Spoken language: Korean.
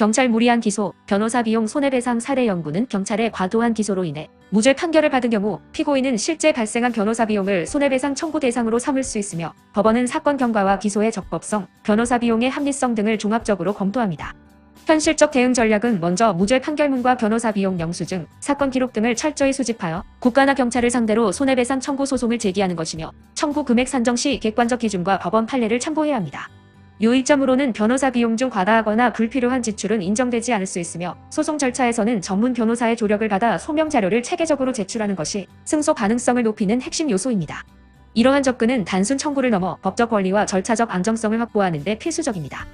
경찰 무리한 기소, 변호사 비용 손해배상 사례 연구는 경찰의 과도한 기소로 인해 무죄 판결을 받은 경우 피고인은 실제 발생한 변호사 비용을 손해배상 청구 대상으로 삼을 수 있으며 법원은 사건 경과와 기소의 적법성, 변호사 비용의 합리성 등을 종합적으로 검토합니다. 현실적 대응 전략은 먼저 무죄 판결문과 변호사 비용 영수증, 사건 기록 등을 철저히 수집하여 국가나 경찰을 상대로 손해배상 청구 소송을 제기하는 것이며 청구 금액 산정 시 객관적 기준과 법원 판례를 참고해야 합니다. 요이점으로는 변호사 비용 중 과다하거나 불필요한 지출은 인정되지 않을 수 있으며 소송 절차에서는 전문 변호사의 조력을 받아 소명 자료를 체계적으로 제출하는 것이 승소 가능성을 높이는 핵심 요소입니다. 이러한 접근은 단순 청구를 넘어 법적 권리와 절차적 안정성을 확보하는 데 필수적입니다.